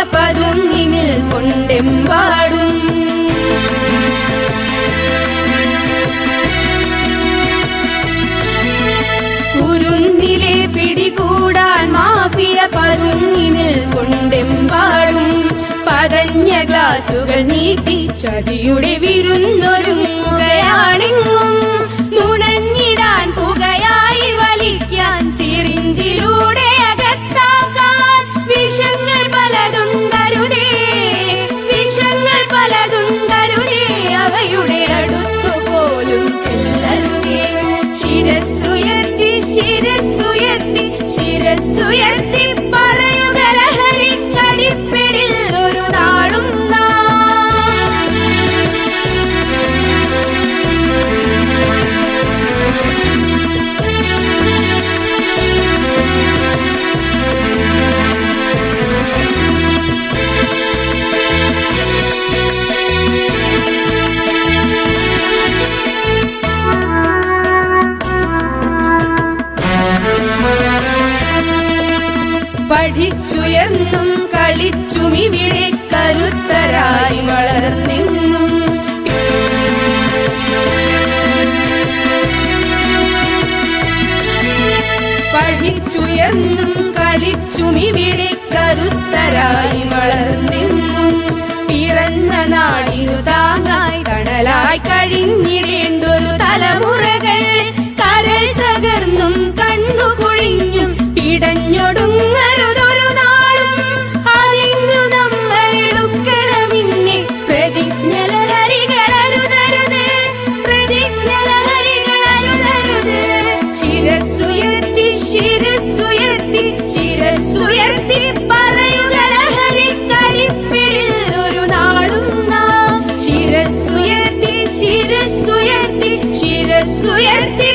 Mafia പതുങ്ങിനിൽ കൊണ്ടെമ്പാടും കുരുന്നിലെ പിടികൂടാൻ mafia പതുങ്ങിനിൽ കൊണ്ടെമ്പാടും പതഞ്ഞ ഗ്ലാസുകൾ നീട്ടി ചതിയുടെ വിരുന്നൊരുങ്ങുകയാണെങ്ങും. വിഷങ്ങൾ പലതുണ്ടരുതേ അവയുടെ അടുത്തു പോലും ചെല്ലരുതേ. ശിരസ്സുയർത്തി ശിരസ്സുയർത്തി ശിരസ്സുയർത്തി പഠിച്ചുയർന്നും കളിച്ചുമിവിടെ കരുത്തരായി വളർന്നിന്നും പഠിച്ചുയർന്നും കളിച്ചുമിവിടെ കരുത്തരായി വളർന്നിന്നും പിറന്ന നാടിനു താങ്ങായി ശിരസ്സുയർത്തി ശിരസുയർത്തി പറയുക പറയുക കളിപ്പിടിൽ ഒരു നാളും നാം. ശിരസുയർത്തി ശിരസുയർത്തി ശിരസ്സുയർത്തി